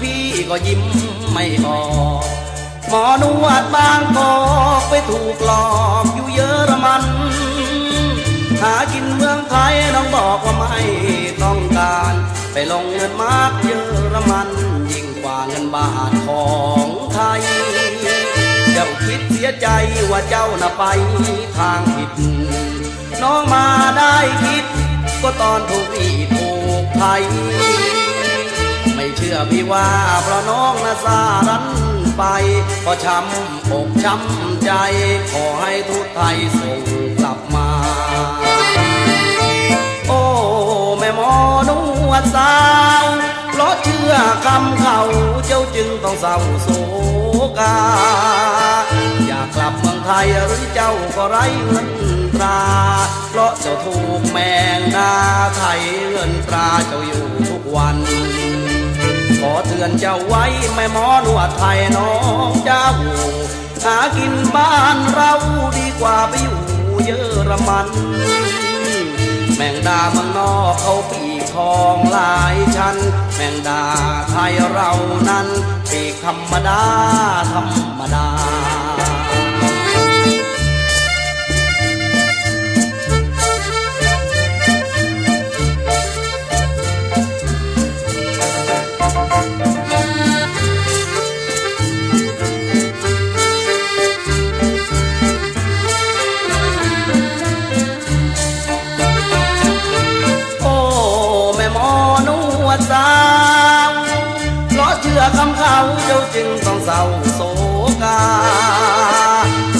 พี่ก็ยิ้มไม่ออกหมอนวดบางกอกไปถูกหลอกอยู่เยอรมัน หากินเมืองไทยน้องบอกว่าไม่ต้องการ ไปลงเงินมากเยอรมัน ยิ่งกว่าเงินบาทของไทยเจ้าคิดเสียใจว่าเจ้าน่ะไปทางผิด น้องมาได้คิด ก็ตอนถูกอีถูกไทย ไม่เชื่อพี่ว่าเพราะน้องน่ะสารันไปก็ช้ำอกช้ำใจ ขอให้ทุกไทยส่งกลับมา โอ้แม่หมอนวดสาวเพราะเชื่อคำเขาเจ้าจึงต้องเศร้าโศกา อยากกลับเมืองไทยหรือเจ้าก็ไร้เงินตรา เพราะเจ้าถูกแมงดาไทยเงินตราเจ้าอยู่ทุกวัน เตือนเจ้าไว้แม่หมอนวดไทยน้องเจ้า หากินบ้านเราดีกว่าไปอยู่เยอรมัน แมงดามังนอกเขาปีกทองหลายชั้น แมงดาไทยเรานั้นปีกธรรมดาธรรมดา จึงต้องเศร้าโศกา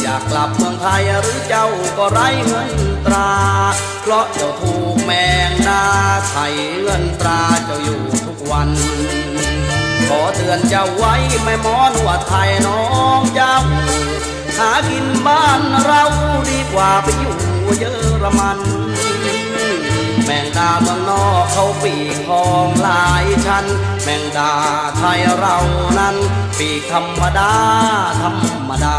อยากกลับเมืองไทยหรือเจ้าก็ไร้เงินตรา เพราะเจ้าถูกแมงดาไทยเงินตราเจ้าอยู่ทุกวัน ขอเตือนเจ้าไว้แม่หมอนวดไทยน้องเจ้า หากินบ้านเราดีกว่าไปอยู่เยอรมันแมงดาเมืองนอกเขาปีกทองหลายชั้น มงดาไทยเรานั้นปีกธรรมดาธรรมดา